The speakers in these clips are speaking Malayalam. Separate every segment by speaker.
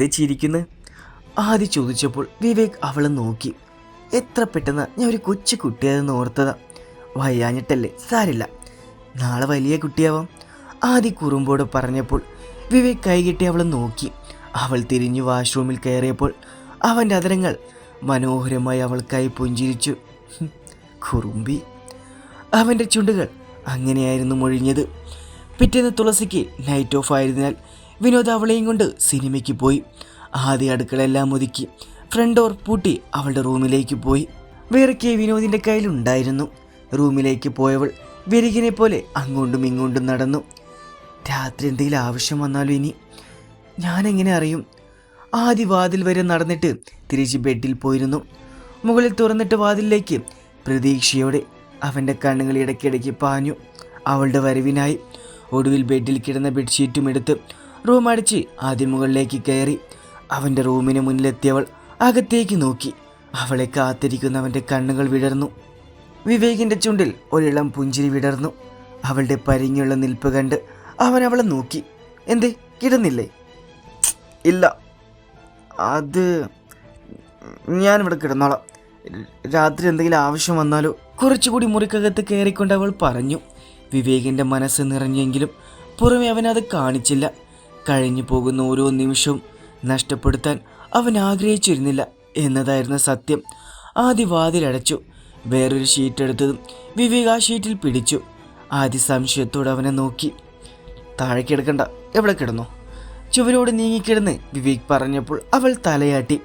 Speaker 1: എന്തേ ചിരിക്കുന്നു? ആദ്യ ചോദിച്ചപ്പോൾ വിവേക് അവളെ നോക്കി. എത്ര പെട്ടെന്ന് ഞാൻ ഒരു കൊച്ചു കുട്ടിയാണെന്ന് ഓർത്തതാ. വയ്യാഞ്ഞിട്ടല്ലേ? സാരില്ല. നാളെ വലിയ കുട്ടിയാവാം. ആദ്യ കുറുമ്പോട് പറഞ്ഞപ്പോൾ വിവേക് കൈകെട്ടി അവളെ നോക്കി. അവൾ തിരിഞ്ഞു വാഷ്റൂമിൽ കയറിയപ്പോൾ അവന്റെ അതരങ്ങൾ മനോഹരമായി അവൾക്കായി പുഞ്ചിരിച്ചു. കുറുമ്പി. അവന്റെ ചുണ്ടുകൾ അങ്ങനെയായിരുന്നു മൊഴിഞ്ഞത്. പിറ്റേന്ന് തുളസിക്ക് നൈറ്റ് ഓഫ് ആയതിനാൽ വിനോദ് അവളെയും കൊണ്ട് സിനിമയ്ക്ക് പോയി. ആദ്യ അടുക്കളെല്ലാം ഒതുക്കി. ഫ്രണ്ട് ഡോർ പൂട്ടി അവളുടെ റൂമിലേക്ക് പോയി. വേറൊക്കെ വിനോദിന്റെ കയ്യിലുണ്ടായിരുന്നു. റൂമിലേക്ക് പോയവൾ വിരികിനെ പോലെ അങ്ങോട്ടും ഇങ്ങോട്ടും നടന്നു. രാത്രി എന്തെങ്കിലും ആവശ്യം വന്നാലും ഇനി? ഞാനെങ്ങനെ അറിയും? ആദ്യ വാതിൽ വരെ നടന്നിട്ട് തിരിച്ച് ബെഡിൽ പോയിരുന്നു. മുകളിൽ തുറന്നിട്ട് വാതിലിലേക്ക് പ്രതീക്ഷയോടെ അവന്റെ കണ്ണുകൾ ഇടയ്ക്കിടയ്ക്ക് പാഞ്ഞു. അവളുടെ വരവിനായി ഒടുവിൽ ബെഡിൽ കിടന്ന ബെഡ്ഷീറ്റും എടുത്ത് റൂം അടിച്ച് ആദ്യം മുകളിലേക്ക് കയറി അവന്റെ റൂമിന് മുന്നിലെത്തിയവൾ അകത്തേക്ക് നോക്കി. അവളെ കാത്തിരിക്കുന്നവന്റെ കണ്ണുകൾ വിടർന്നു. വിവേകിന്റെ ചുണ്ടിൽ ഒരിളം പുഞ്ചിരി വിടർന്നു. അവളുടെ പരിങ്ങുള്ള നിൽപ്പ് കണ്ട് അവൻ അവളെ നോക്കി. എന്തേ കിടന്നില്ലേ? ഇല്ല. അത് ഞാനിവിടെ കിടന്നോളാം. രാത്രി എന്തെങ്കിലും ആവശ്യം വന്നാലോ? കുറച്ചുകൂടി മുറിക്കകത്ത് കയറിക്കൊണ്ട് അവൾ പറഞ്ഞു. വിവേകിന്റെ മനസ്സ് നിറഞ്ഞെങ്കിലും പുറമെ അവനത് കാണിച്ചില്ല. കഴിഞ്ഞു പോകുന്ന ഓരോ നിമിഷവും നഷ്ടപ്പെടുത്താൻ അവൻ ആഗ്രഹിച്ചിരുന്നില്ല എന്നതായിരുന്ന സത്യം. ആദ്യ വാതിലടച്ചു വേറൊരു ഷീറ്റ് എടുത്തതും വിവേക് ആ ഷീറ്റിൽ പിടിച്ചു. ആദ്യ സംശയത്തോടെ അവനെ നോക്കി. താഴെ കിടക്കണ്ട എവിടെ കിടന്നു? ചുവരോട് നീങ്ങിക്കിടന്ന് വിവേക് പറഞ്ഞപ്പോൾ അവൾ തലയാട്ടി.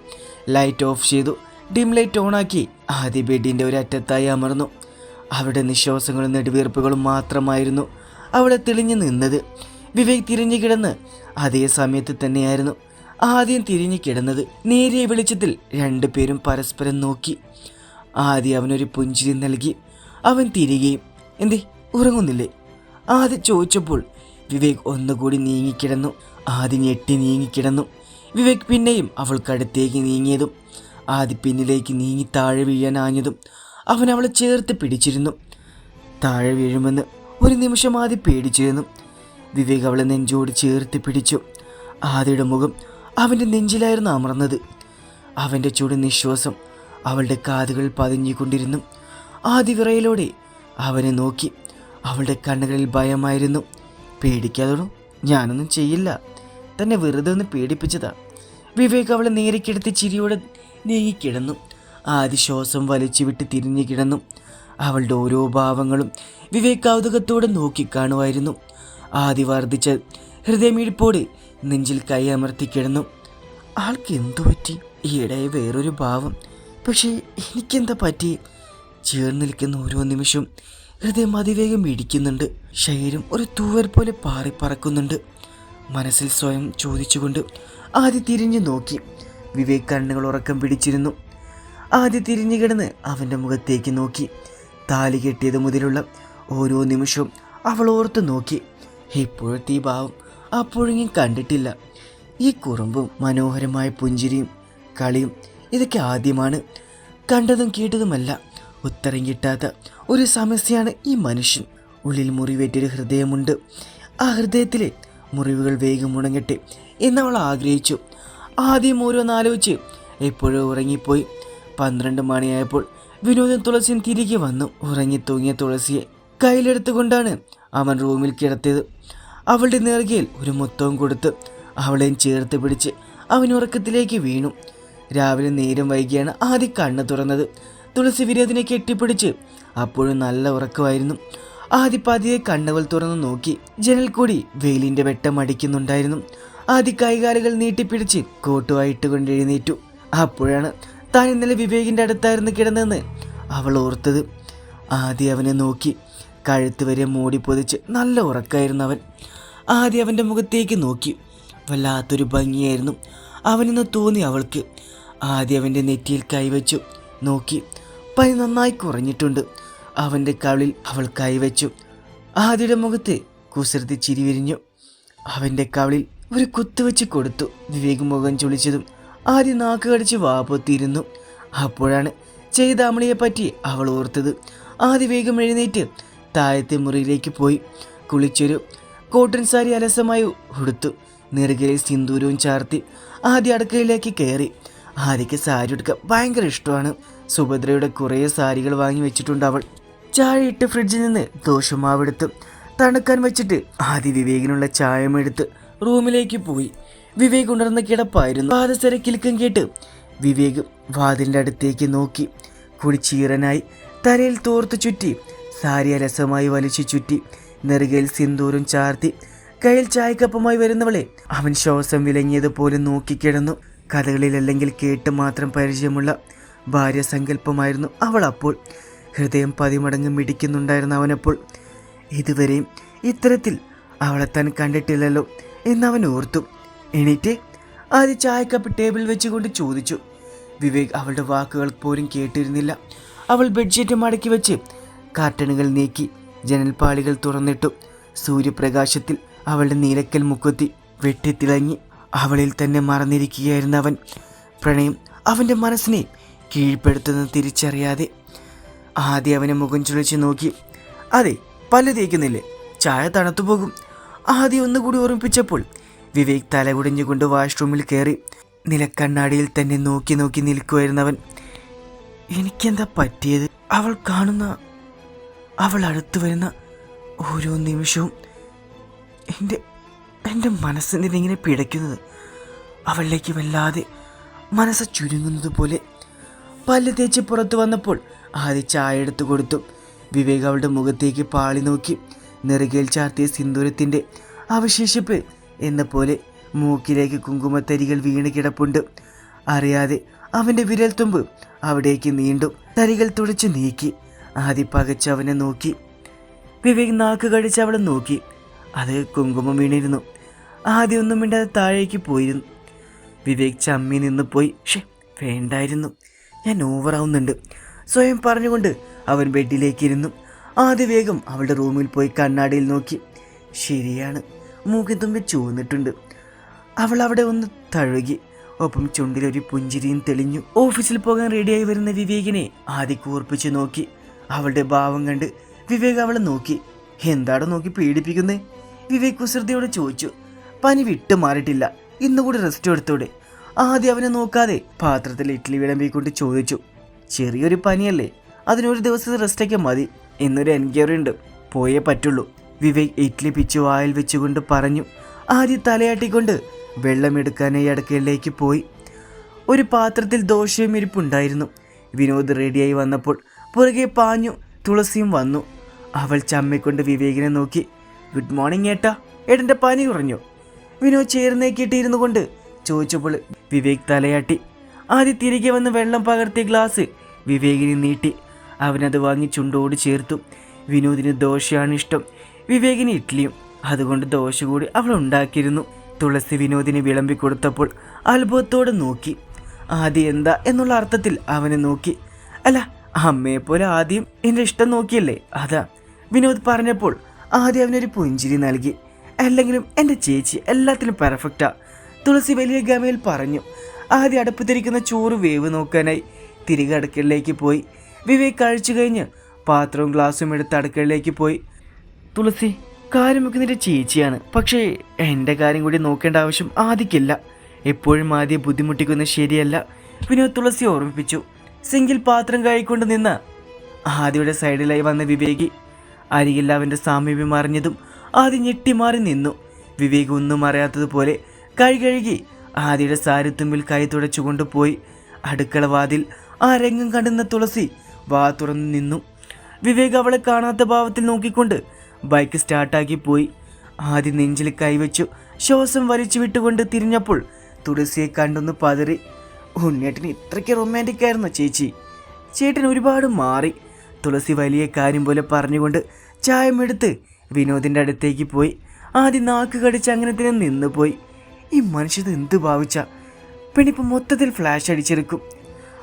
Speaker 1: ലൈറ്റ് ഓഫ് ചെയ്തു. ഡിം ലൈറ്റ് ഓണാക്കി ആദ്യ ബെഡിന്റെ ഒരു അറ്റത്തായി അമർന്നു. അവിടെ നിശ്വാസങ്ങളും നെടുവീർപ്പുകളും മാത്രമായിരുന്നു അവിടെ തെളിഞ്ഞു നിന്നത്. വിവേക് തിരിഞ്ഞു കിടന്ന് അതേ സമയത്ത് തന്നെയായിരുന്നു ആദ്യം തിരിഞ്ഞു കിടന്നത്. നേരിയ വെളിച്ചത്തിൽ രണ്ടുപേരും പരസ്പരം നോക്കി. ആദ്യം അവനൊരു പുഞ്ചിരി നൽകി. അവൻ തിരികെയും എന്തേ ഉറങ്ങുന്നില്ലേ? ആദ്യം ചോദിച്ചപ്പോൾ വിവേക് ഒന്നുകൂടി നീങ്ങിക്കിടന്നു. ആദ്യം ഞെട്ടി നീങ്ങിക്കിടന്നു. വിവേക് പിന്നെയും അവൾക്കടുത്തേക്ക് നീങ്ങിയതും ആദ്യ പിന്നിലേക്ക് നീങ്ങി താഴെ വീഴാൻ ആഞ്ഞതും അവൻ അവളെ ചേർത്ത് പിടിച്ചിരുന്നു. താഴെ വീഴുമെന്ന് ഒരു നിമിഷം ആദ്യം പേടിച്ചിരുന്നു. വിവേക് അവളെ നെഞ്ചോട് ചേർത്ത് പിടിച്ചു. ആദ്യയുടെ മുഖം അവന്റെ നെഞ്ചിലായിരുന്നു അമർന്നത്. അവന്റെ ചൂട് നിശ്വാസം അവളുടെ കാതുകൾ പതിഞ്ഞിക്കൊണ്ടിരുന്നു ആദ്യ വിറയിലൂടെ അവനെ നോക്കി. അവളുടെ കണ്ണുകളിൽ ഭയമായിരുന്നു. പേടിക്കാതോളൂ ഞാനൊന്നും ചെയ്യില്ല. തന്നെ വെറുതെ ഒന്ന് പേടിപ്പിച്ചതാ. വിവേക് അവളെ നേരിക്കെടുത്ത് ചിരിയോടെ നീങ്ങിക്കിടന്നു. ആദ്യ ശ്വാസം വലിച്ചു വിട്ട് തിരിഞ്ഞു കിടന്നു. അവളുടെ ഓരോ ഭാവങ്ങളും വിവേക് കൗതുകത്തോടെ നോക്കിക്കാണുമായിരുന്നു. ആദ്യ വർദ്ധിച്ച് ഹൃദയമിഴിപ്പോടെ നെഞ്ചിൽ കൈ അമർത്തി കിടന്നു. ആൾക്ക് എന്തു പറ്റി? ഈയിടെ വേറൊരു ഭാവം. പക്ഷേ എനിക്കെന്താ പറ്റി? ചേർന്ന് നിൽക്കുന്ന ഓരോ നിമിഷവും ഹൃദയം അതിവേഗം ഇടിക്കുന്നുണ്ട്. ശരീരം ഒരു തൂവൽ പോലെ പാറിപ്പറക്കുന്നുണ്ട് മനസ്സിൽ സ്വയം ചോദിച്ചുകൊണ്ട് ആദ്യ തിരിഞ്ഞു നോക്കി. വിവേക് കണ്ണുകൾ ഉറക്കം പിടിച്ചിരുന്നു. ആദ്യ തിരിഞ്ഞു കിടന്ന് അവന്റെ മുഖത്തേക്ക് നോക്കി. താലി കെട്ടിയത് മുതലുള്ള ഓരോ നിമിഷവും അവൾ ഓർത്ത് നോക്കി. ഇപ്പോഴത്തെ ഈ ഭാവം അപ്പോഴെങ്കിലും കണ്ടിട്ടില്ല. ഈ കുറുമ്പും മനോഹരമായ പുഞ്ചിരിയും കളിയും ഇതൊക്കെ ആദ്യമാണ്. കണ്ടതും കേട്ടതുമല്ല. ഉത്തരം കിട്ടാത്ത ഒരു സമസ്യയാണ് ഈ മനുഷ്യൻ. ഉള്ളിൽ മുറിവേറ്റൊരു ഹൃദയമുണ്ട്. ആ ഹൃദയത്തിലെ മുറിവുകൾ വേഗം ഉണങ്ങട്ടെ എന്നവൾ ആഗ്രഹിച്ചു. ആദ്യം ഓരോന്നാലോചിച്ച് എപ്പോഴോ ഉറങ്ങിപ്പോയി. പന്ത്രണ്ട് മണിയായപ്പോൾ വിനോദൻ തുളസിയും തിരികെ വന്നു. ഉറങ്ങി തൂങ്ങിയ തുളസിയെ കയ്യിലെടുത്തുകൊണ്ടാണ് അവൻ റൂമിൽ കിടത്തിയത്. അവളുടെ നേർകയിൽ ഒരു മുത്തവും കൊടുത്ത് അവളെ ചേർത്ത് പിടിച്ച് അവൻ ഉറക്കത്തിലേക്ക് വീണു. രാവിലെ നേരം വൈകിയാണ് ആദ്യം കണ്ണ് തുറന്നത്. തുളസി വിരോധിനെ കെട്ടിപ്പിടിച്ച് അപ്പോഴും നല്ല ഉറക്കമായിരുന്നു. ആദ്യ പതിയെ കണ്ണുകൾ തുറന്നു നോക്കി ജനൽ കൂടി വെയിലിന്റെ വെട്ടം അടിക്കുന്നുണ്ടായിരുന്നു. ആദ്യ കൈകാലുകൾ നീട്ടിപ്പിടിച്ച് കോട്ടുമായിട്ട് കൊണ്ട് എഴുന്നേറ്റു. അപ്പോഴാണ് താൻ ഇന്നലെ വിവേകിന്റെ അടുത്തായിരുന്നു കിടന്നതെന്ന് അവൾ ഓർത്തത്. ആദ്യം അവനെ നോക്കി കഴുത്ത് വരെ മൂടി പൊതിച്ച് നല്ല ഉറക്കായിരുന്നു അവൻ. ആദ്യം അവന്റെ മുഖത്തേക്ക് നോക്കി. വല്ലാത്തൊരു ഭംഗിയായിരുന്നു അവനെന്ന് തോന്നി അവൾക്ക്. ആദ്യം അവന്റെ നെറ്റിയിൽ കൈവച്ചു നോക്കി. പനി നന്നായി കുറഞ്ഞിട്ടുണ്ട്. അവന്റെ കവിളിൽ അവൾ കൈവച്ചു. ആദ്യയുടെ മുഖത്ത് കുസൃതി ചിരിവിരിഞ്ഞു അവന്റെ കവിളിൽ ഒരു കുത്തുവെച്ച് കൊടുത്തു. വിവേക് മുഖം ചുളിച്ചതും ആദ്യം നാക്ക് കടിച്ച് വാപ്പൊത്തിയിരുന്നു അപ്പോഴാണ് ചെയ്ത അമളിയെ പറ്റി അവൾ ഓർത്തത്. ആദ്യ വേഗം എഴുന്നേറ്റ് താഴത്തെ മുറിയിലേക്ക് പോയി കുളിച്ചൊരു കോട്ടൺ സാരി അലസമായി ഉടുത്തു. നെറുകയിൽ സിന്ദൂരവും ചാർത്തി ആദ്യ അടുക്കളയിലേക്ക് കയറി. ആദ്യക്ക് സാരി എടുക്കാൻ ഭയങ്കര ഇഷ്ടമാണ്. സുഭദ്രയുടെ കുറേ സാരികൾ വാങ്ങി വെച്ചിട്ടുണ്ട് അവൾ. ചായയിട്ട് ഫ്രിഡ്ജിൽ നിന്ന് ദോഷമാവെടുത്ത് തണുക്കാൻ വെച്ചിട്ട് ആദ്യ വിവേകിനുള്ള ചായമെടുത്ത് റൂമിലേക്ക് പോയി. വിവേക് ഉണർന്ന കിടപ്പായിരുന്നു. പാദസര കിലുക്കം കേട്ട് വിവേക് വാതിലിന്റെ അടുത്തേക്ക് നോക്കി. കുടിച്ചീറനായി തലയിൽ തോർത്ത് ചുറ്റി സാരി അലസമായി വലിച്ചു ചുറ്റി. നെറുകയിൽ സിന്ദൂരം ചാർത്തി. കയ്യിൽ ചായക്കപ്പമായി വരുന്നവളെ അവൻ ശ്വാസം വിലങ്ങിയതുപോലെ നോക്കിക്കിടന്നു കഥകളിലല്ലെങ്കിൽ കേട്ട് മാത്രം പരിചയമുള്ള ഭാര്യ സങ്കല്പമായിരുന്നു അവൾ അപ്പോൾ. ഹൃദയം പതിമടങ്ങ് മിടിക്കുന്നുണ്ടായിരുന്നു അവനപ്പോൾ. ഇതുവരെയും ഇത്തരത്തിൽ അവളെ താൻ കണ്ടിട്ടില്ലല്ലോ എന്നവൻ ഓർത്തു. എണീറ്റ് ആദ്യ ചായക്കപ്പ് ടേബിൾ വെച്ചുകൊണ്ട് ചോദിച്ചു. വിവേക് അവളുടെ വാക്കുകൾ പോലും കേട്ടിരുന്നില്ല. അവൾ ബെഡ്ഷീറ്റ് മടക്കി വെച്ച് കാർട്ടണുകൾ നീക്കി ജനൽപ്പാളികൾ തുറന്നിട്ടു. സൂര്യപ്രകാശത്തിൽ അവളുടെ നീലക്കൽ മുക്കുത്തി വെട്ടിത്തിളങ്ങി അവളിൽ തന്നെ മറന്നിരിക്കുകയായിരുന്നു അവൻ. പ്രണയം അവന്റെ മനസ്സിനെ കീഴ്പ്പെടുത്തുന്നത് തിരിച്ചറിയാതെ ആദ്യം അവനെ മുഖം ചുളിച്ച് നോക്കി. അതെ പല തേക്കുന്നില്ലേ? ചായ തണുത്തു പോകും. ആദ്യം ഒന്നുകൂടി ഓർമ്മിപ്പിച്ചപ്പോൾ വിവേക് തലകുടിഞ്ഞുകൊണ്ട് വാഷ്റൂമിൽ കയറി നിലക്കണ്ണാടിയിൽ തന്നെ നോക്കി നോക്കി നിൽക്കുമായിരുന്നവൻ എനിക്കെന്താ പറ്റിയത്? അവൾ കാണുന്ന അവൾ അടുത്തു വരുന്ന ഓരോ നിമിഷവും എന്റെ എന്റെ ഇങ്ങനെ പിടയ്ക്കുന്നത്. അവളിലേക്ക് വല്ലാതെ മനസ്സ് ചുരുങ്ങുന്നത് പോലെ പല്ല് തേച്ച് പുറത്തു വന്നപ്പോൾ ആദ്യ ചായ എടുത്തു കൊടുത്തു. വിവേക് അവളുടെ മുഖത്തേക്ക് പാളി നോക്കി നെറുകയിൽ ചാർത്തിയ സിന്ദൂരത്തിന്റെ അവശേഷിപ്പ് എന്ന പോലെ മൂക്കിലേക്ക് കുങ്കുമത്തരികൾ വീണ് കിടപ്പുണ്ട്. അറിയാതെ അവന്റെ വിരൽത്തുമ്പ് അവിടേക്ക് നീണ്ടു തരികൾ തുടച്ച് നീക്കി. ആദ്യ പകച്ച് അവനെ നോക്കി. വിവേക് നാക്ക് കടിച്ച് അവളെ നോക്കി. അത് കുങ്കുമം വീണിരുന്നു. ആദ്യം ഒന്നും മിണ്ടാതെ താഴേക്ക് പോയിരുന്നു. വിവേക് ചമ്മി നിന്ന് പോയി. ഷേ വേണ്ടായിരുന്നു. ഞാൻ ഓവറാവുന്നുണ്ട്. സ്വയം പറഞ്ഞുകൊണ്ട് അവൻ ബെഡിലേക്ക് ഇരുന്നു ആദ്യ വേഗം അവളുടെ റൂമിൽ പോയി കണ്ണാടിയിൽ നോക്കി. ശരിയാണ്. മൂക്കി തുമ്പി ചുവന്നിട്ടുണ്ട്. അവൾ അവിടെ ഒന്ന് തഴുകി. ഒപ്പം ചുണ്ടിലൊരു പുഞ്ചിരിയും തെളിഞ്ഞു. ഓഫീസിൽ പോകാൻ റെഡിയായി വരുന്ന വിവേകിനെ ആദ്യ കൂർപ്പിച്ച് നോക്കി. അവളുടെ ഭാവം കണ്ട് വിവേക് അവളെ നോക്കി. എന്താടോ നോക്കി പീഡിപ്പിക്കുന്നേ? വിവേക് കുസൃതിയോട് ചോദിച്ചു. പനി വിട്ടു മാറിയിട്ടില്ല. ഇന്നുകൂടി റെസ്റ്റ് എടുത്തോടെ. ആദ്യം അവനെ നോക്കാതെ പാത്രത്തിൽ ഇഡ്ഡലി വിളമ്പിക്കൊണ്ട് ചോദിച്ചു. ചെറിയൊരു പനിയല്ലേ? അതിനൊരു ദിവസത്തെ റെസ്റ്റൊക്കെ മതി. ഇന്നൊരു എൻക്വയറി ഉണ്ട്. പോയേ പറ്റുള്ളൂ. വിവേക് ഇഡ്ഡലി പിച്ചു വായിൽ വെച്ചുകൊണ്ട് പറഞ്ഞു. ആദ്യം തലയാട്ടിക്കൊണ്ട് വെള്ളമെടുക്കാനായി അടുക്കളയിലേക്ക് പോയി. ഒരു പാത്രത്തിൽ ദോശയും ഇരിപ്പുണ്ടായിരുന്നു. വിനോദ് റെഡിയായി വന്നപ്പോൾ പുറകെ പാഞ്ഞു തുളസിയും വന്നു. അവൾ ചമ്മിക്കൊണ്ട് വിവേകിനെ നോക്കി. ഗുഡ് മോർണിംഗ് ഏട്ടാ ഏട്ടന്റെ പനി കുറഞ്ഞു. വിനോദ് ചേർന്നേക്കിട്ടിരുന്നു കൊണ്ട് ചോദിച്ചപ്പോൾ വിവേക് തലയാട്ടി. ആദ്യം തിരികെ വന്ന് വെള്ളം പകർത്തിയ ഗ്ലാസ് വിവേകിനെ നീട്ടി. അവനത് വാങ്ങി ചുണ്ടോട് ചേർത്തു. വിനോദിന് ദോശയാണ് ഇഷ്ടം. വിവേകിന് ഇഡ്ഡലിയും അതുകൊണ്ട് ദോശ കൂടി അവൾ ഉണ്ടാക്കിയിരുന്നു. തുളസി വിനോദിനെ വിളമ്പി കൊടുത്തപ്പോൾ അത്ഭുതത്തോടെ നോക്കി. ആദ്യം എന്താ? എന്നുള്ള അർത്ഥത്തിൽ അവനെ നോക്കി. അല്ല അമ്മയെ പോലെ ആദ്യം എന്റെ ഇഷ്ടം നോക്കിയല്ലേ? അതാ. വിനോദ് പറഞ്ഞപ്പോൾ ആദ്യം അവനൊരു പുഞ്ചിരി നൽകി. അല്ലെങ്കിലും എന്റെ ചേച്ചി എല്ലാത്തിനും പെർഫെക്റ്റാ തുളസി വലിയ ഗമയിൽ പറഞ്ഞു. ആദ്യം അടുപ്പത്തിരിക്കുന്ന ചോറ് വേവ് നോക്കാനായി തിരികെ അടുക്കളയിലേക്ക് പോയി. വിവേക് കഴിച്ചു കഴിഞ്ഞ് പാത്രവും ഗ്ലാസും എടുത്ത് അടുക്കളയിലേക്ക് പോയി. തുളസി കാര്യം വെക്കുന്നതിന്റെ ചേച്ചിയാണ്. പക്ഷേ എന്റെ കാര്യം കൂടി നോക്കേണ്ട ആവശ്യം ആദിക്കില്ല. എപ്പോഴും ആദ്യം ബുദ്ധിമുട്ടിക്കുന്നത് ശരിയല്ല. വിനോദ് തുളസി ഓർമ്മിപ്പിച്ചു. സിങ്കിൽ പാത്രം കൈക്കൊണ്ട് നിന്ന് ആദിയുടെ സൈഡിലായി വന്ന വിവേകി അരികിൽ അവന്റെ സാമീപ്യം അറിഞ്ഞതും ആദ്യം ഞെട്ടിമാറി നിന്നു. വിവേക് ഒന്നും അറിയാത്തതുപോലെ കൈ കഴുകി ആദിയുടെ സാരിത്തുമ്പിൽ കൈ തുടച്ചുകൊണ്ട് പോയി. അടുക്കള വാതിൽ ആ രംഗം കണ്ടുന്ന തുളസി വാ തുറന്നു നിന്നു. വിവേക് അവളെ കാണാത്ത ഭാവത്തിൽ നോക്കിക്കൊണ്ട് ബൈക്ക് സ്റ്റാർട്ടാക്കി പോയി. ആദ്യം നെഞ്ചിൽ കൈവച്ചു ശ്വാസം വലിച്ചു വിട്ടുകൊണ്ട് തിരിഞ്ഞപ്പോൾ തുളസിയെ കണ്ടൊന്ന് പതറി ഉണ്ണേട്ടന് ഇത്രയ്ക്ക് റൊമാന്റിക് ആയിരുന്നു ചേച്ചി? ചേട്ടൻ ഒരുപാട് മാറി. തുളസി വലിയ കാര്യം പോലെ പറഞ്ഞുകൊണ്ട് ചായമെടുത്ത് വിനോദിന്റെ അടുത്തേക്ക് പോയി. ആദ്യം നാക്ക് കടിച്ച് അങ്ങനെ തന്നെ നിന്ന് പോയി. ഈ മനുഷ്യത് എന്ത് ഭാവിച്ച? പെണ്ണിപ്പോൾ മൊത്തത്തിൽ ഫ്ലാഷ് അടിച്ചെടുക്കും.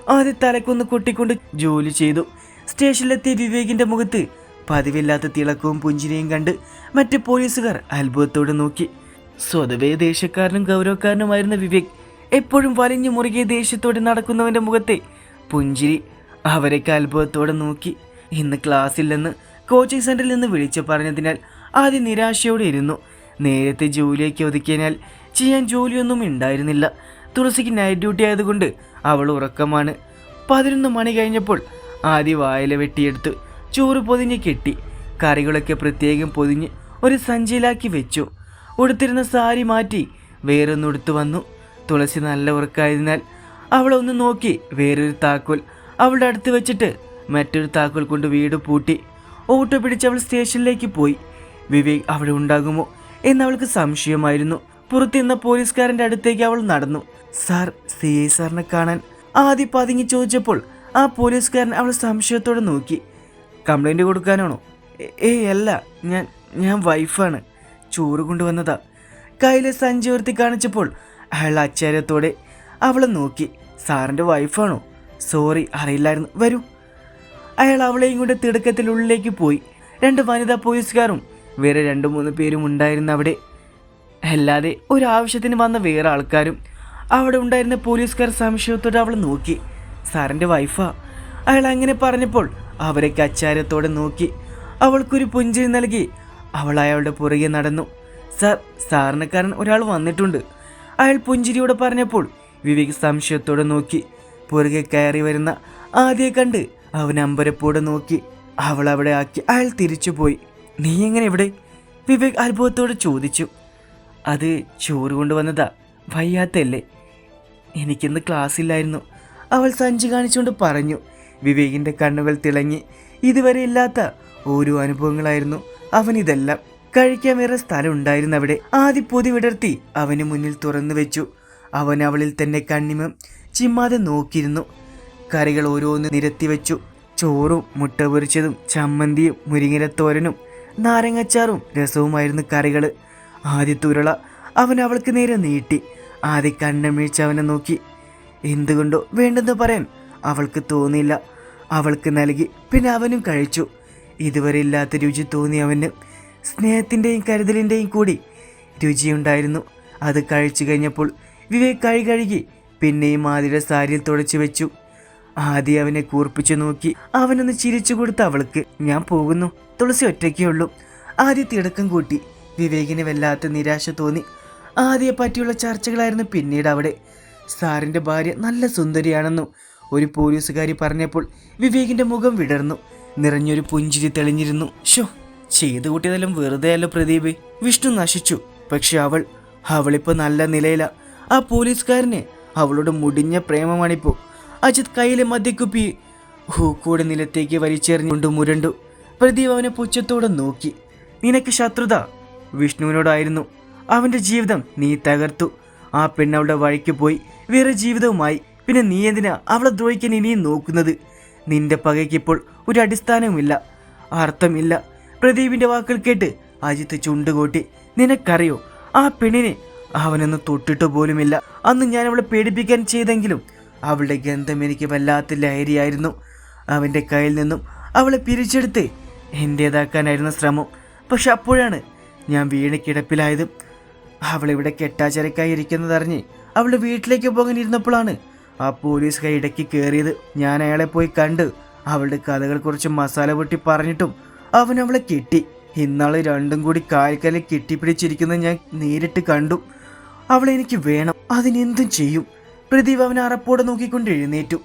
Speaker 1: ആദ്യം തലക്കൊന്ന് കൊട്ടിക്കൊണ്ട് ജോലി ചെയ്തു. സ്റ്റേഷനിലെത്തിയ വിവേകിന്റെ മുഖത്ത് പതിവില്ലാത്ത തിളക്കവും പുഞ്ചിരിയും കണ്ട് മറ്റ് പോലീസുകാർ അത്ഭുതത്തോടെ നോക്കി. സ്വതവേ ദേഷ്യക്കാരനും ഗൗരവക്കാരനുമായിരുന്ന വിവേക് എപ്പോഴും വലിഞ്ഞു മുറുകിയ ദേഷ്യത്തോടെ നടക്കുന്നവന്റെ മുഖത്തെ പുഞ്ചിരി അവരൊക്കെ അത്ഭുതത്തോടെ നോക്കി. ഇന്ന് ക്ലാസ്സില്ലെന്ന് കോച്ചിങ് സെന്ററിൽ നിന്ന് വിളിച്ചു പറഞ്ഞതിനാൽ ആദ്യം നിരാശയോടെ ഇരുന്നു. നേരത്തെ ജോലിയൊക്കെ ഒതുക്കിയതിനാൽ ചെയ്യാൻ ജോലിയൊന്നും ഉണ്ടായിരുന്നില്ല. തുളസിക്ക് നൈറ്റ് ഡ്യൂട്ടി ആയതുകൊണ്ട് അവൾ ഉറക്കമാണ്. പതിനൊന്ന് മണി കഴിഞ്ഞപ്പോൾ ആദ്യ വായല വെട്ടിയെടുത്ത് ചോറ് പൊതിഞ്ഞ് കെട്ടി. കറികളൊക്കെ പ്രത്യേകം പൊതിഞ്ഞ് ഒരു സഞ്ചിയിലാക്കി വെച്ചു. ഉടുത്തിരുന്ന സാരി മാറ്റി വേറൊന്ന് ഉടുത്തു വന്നു. തുളസി നല്ല ഉറക്കായതിനാൽ ഒന്ന് നോക്കി വേറൊരു താക്കോൽ അവളുടെ അടുത്ത് വെച്ചിട്ട് മറ്റൊരു താക്കോൽ കൊണ്ട് വീട് പൂട്ടി. ഓട്ടോ പിടിച്ച് അവൾ സ്റ്റേഷനിലേക്ക് പോയി. വിവേക് അവിടെ ഉണ്ടാകുമോ എന്ന് അവൾക്ക് സംശയമായിരുന്നു. പുറത്തുനിന്ന പോലീസുകാരന്റെ അടുത്തേക്ക് അവൾ നടന്നു. സാർ സി ഐ സാറിനെ കാണാൻ. ആദ്യം പതുങ്ങി ചോദിച്ചപ്പോൾ ആ പോലീസുകാരൻ അവൾ സംശയത്തോടെ നോക്കി. കംപ്ലൈന്റ് കൊടുക്കാനാണോ? "എ- ഏയ് അല്ല. ഞാൻ ഞാൻ വൈഫാണ്. ചോറ് കൊണ്ടുവന്നതാ. കയ്യിലെ സഞ്ചി ഉയർത്തി കാണിച്ചപ്പോൾ അയാൾ ആശ്ചര്യത്തോടെ അവളെ നോക്കി. സാറിന്റെ വൈഫാണോ? സോറി അറിയില്ലായിരുന്നു. വരൂ. അയാൾ അവളെയും കൊണ്ട് തിടുക്കത്തിലുള്ളിലേക്ക് പോയി. രണ്ട് വനിതാ പോലീസുകാരും വേറെ രണ്ട് മൂന്ന് പേരും ഉണ്ടായിരുന്നു അവിടെ. അല്ലാതെ ഒരു ആവശ്യത്തിന് വന്ന വേറെ ആൾക്കാരും അവിടെ ഉണ്ടായിരുന്ന പോലീസുകാർ സംശയത്തോടെ അവൾ നോക്കി. സാറിന്റെ വൈഫാ? അയാൾ അങ്ങനെ പറഞ്ഞപ്പോൾ അവരെ കച്ചാരത്തോടെ നോക്കി. അവൾക്കൊരു പുഞ്ചിരി നൽകി. അവൾ അയാളുടെ പുറകെ നടന്നു. സാർ സാറിനക്കാരൻ ഒരാൾ വന്നിട്ടുണ്ട്. അയാൾ പുഞ്ചിരിയോടെ പറഞ്ഞപ്പോൾ വിവേക് സംശയത്തോടെ നോക്കി. പുറകെ കയറി വരുന്ന ആദ്യ കണ്ട് അവൻ അമ്പരപ്പോടെ നോക്കി. അവൾ അവിടെ ആക്കി അയാൾ തിരിച്ചുപോയി നീ എങ്ങനെ ഇവിടെ? വിവേക് അത്ഭുതത്തോടെ ചോദിച്ചു. അത് ചോറ് കൊണ്ടുവന്നതാ. വയ്യാത്തല്ലേ എനിക്കിന്ന് ക്ലാസ് ഇല്ലായിരുന്നു. അവൾ സഞ്ചി കാണിച്ചുകൊണ്ട് പറഞ്ഞു. വിവേകിന്റെ കണ്ണുകൾ തിളങ്ങി. ഇതുവരെ ഇല്ലാത്ത ഓരോ അനുഭവങ്ങളായിരുന്നു അവൻ ഇതെല്ലാം കഴിക്കാൻ വേറെ സ്ഥലം ഉണ്ടായിരുന്നു അവിടെ. ആദ്യ പൊതി വിടർത്തി അവന് മുന്നിൽ തുറന്നു വെച്ചു. അവൻ അവളിൽ തന്നെ കണ്ണിമം ചിമ്മാതെ നോക്കിയിരുന്നു. കറികൾ ഓരോന്ന് നിരത്തി വെച്ചു. ചോറും മുട്ട പൊരിച്ചതും ചമ്മന്തിയും മുരിങ്ങരത്തോരനും നാരങ്ങച്ചാറും രസവുമായിരുന്നു കറികൾ ആദ്യത്തെ ഉരുള അവൻ അവൾക്ക് നേരെ നീട്ടി. ആദ്യ കണ്ണമീഴ്ച അവനെ നോക്കി. എന്തുകൊണ്ടോ വേണ്ടെന്ന് പറയാൻ അവൾക്ക് തോന്നിയില്ല. അവൾക്ക് നൽകി പിന്നെ അവനും കഴിച്ചു. ഇതുവരെ ഇല്ലാത്ത രുചി തോന്നി അവന്. സ്നേഹത്തിന്റെയും കരുതലിന്റെയും കൂടി രുചിയുണ്ടായിരുന്നു. അത് കഴിച്ചു കഴിഞ്ഞപ്പോൾ വിവേക് കൈ കഴുകി പിന്നെയും ആദിയുടെ സാരിയിൽ തുടച്ചു വെച്ചു. ആദി അവനെ കൂർപ്പിച്ചു നോക്കി. അവനൊന്ന് ചിരിച്ചു കൊടുത്ത അവൾക്ക് ഞാൻ പോകുന്നു. തുളസി ഒറ്റയ്ക്കേ ഉള്ളൂ. ആദ്യ തിടക്കം കൂട്ടി. വിവേകിന് വല്ലാത്ത നിരാശ തോന്നി. ആദ്യയെ പറ്റിയുള്ള ചർച്ചകളായിരുന്നു പിന്നീട് അവിടെ. സാറിന്റെ ഭാര്യ നല്ല സുന്ദരിയാണെന്നും ഒരു പോലീസുകാരി പറഞ്ഞപ്പോൾ വിവേകിന്റെ മുഖം വിടർന്നു. നിറഞ്ഞൊരു പുഞ്ചിരി തെളിഞ്ഞിരുന്നു. ഷോ ചെയ്തു കൂട്ടിയതെല്ലാം വെറുതെ അല്ല പ്രദീപ്. വിഷ്ണു നശിച്ചു. പക്ഷെ അവൾ അവളിപ്പോ നല്ല നിലയില. ആ പോലീസുകാരന് അവളോട് മുടിഞ്ഞ പ്രേമമാണിപ്പോ. അജിത് കയ്യിലെ മദ്യക്കുപ്പി ഹൂക്കൂടെ നിലത്തേക്ക് വലിച്ചെറിഞ്ഞുകൊണ്ട് മുരണ്ടു. പ്രദീപ് അവനെ പുച്ഛത്തോടെ നോക്കി. നിനക്ക് ശത്രുത വിഷ്ണുവിനോടായിരുന്നു. അവന്റെ ജീവിതം നീ തകർത്തു. ആ പെണ്ണവളുടെ വഴിക്ക് പോയി. വേറെ ജീവിതവുമായി. പിന്നെ നീ എന്തിനാ അവളെ ദ്രോഹിക്കാൻ ഇനിയും നോക്കുന്നത്? നിന്റെ പകയ്ക്കിപ്പോൾ ഒരു അടിസ്ഥാനവുമില്ല. അർത്ഥമില്ല. പ്രദീപിന്റെ വാക്കുകൾ കേട്ട് അജിത്ത് ചുണ്ടുകൂട്ടി നിനക്കറിയോ ആ പെണ്ണിനെ അവനൊന്ന് തൊട്ടിട്ട് പോലുമില്ല. അന്ന് ഞാൻ അവളെ പേടിപ്പിക്കാൻ ചെയ്തെങ്കിലും അവളുടെ ഗന്ധം എനിക്ക് വല്ലാത്ത ലഹരിയായിരുന്നു. അവന്റെ കയ്യിൽ നിന്നും അവളെ പിരിച്ചെടുത്ത് എന്റേതാക്കാനായിരുന്നു ശ്രമം. പക്ഷെ അപ്പോഴാണ് ഞാൻ വീണ് കിടപ്പിലായത്. അവളിവിടെ കെട്ടാച്ചരക്കായി ഇരിക്കുന്നതറിഞ്ഞ് അവളുടെ വീട്ടിലേക്ക് പോകാൻ ഇരുന്നപ്പോഴാണ് ആ പോലീസ് കൈ ഇടയ്ക്ക് കയറിയത്. ഞാൻ അയാളെ പോയി കണ്ട് അവളുടെ കഥകൾ കുറച്ച് മസാല പൊട്ടി പറഞ്ഞിട്ടും അവൻ അവളെ കെട്ടി. ഇന്നാൾ രണ്ടും കൂടി കാൽക്കലിൽ കെട്ടിപ്പിടിച്ചിരിക്കുന്നത് ഞാൻ നേരിട്ട് കണ്ടു. അവളെ എനിക്ക് വേണം. അതിനെന്തും ചെയ്യും. പ്രദീപ് അവനെ അറപ്പോടെ നോക്കിക്കൊണ്ട് എഴുന്നേറ്റു.